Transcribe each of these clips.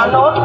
valor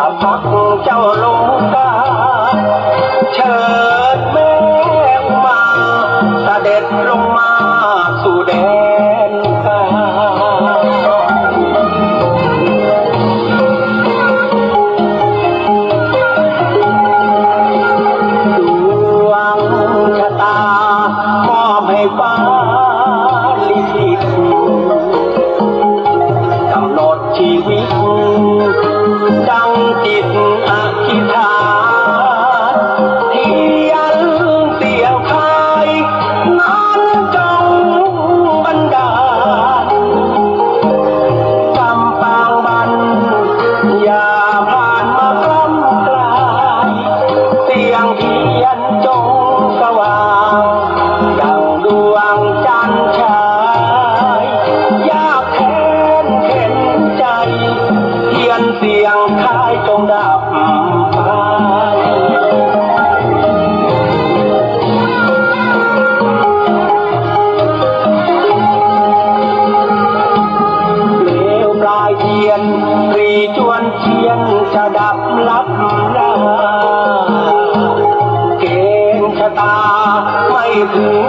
ละพักเจ้าลงกาเชิดแม่มาเสด็จลง สียงคายจงดับจะดับลับลาเกณฑ์ชะตาไม่ถึง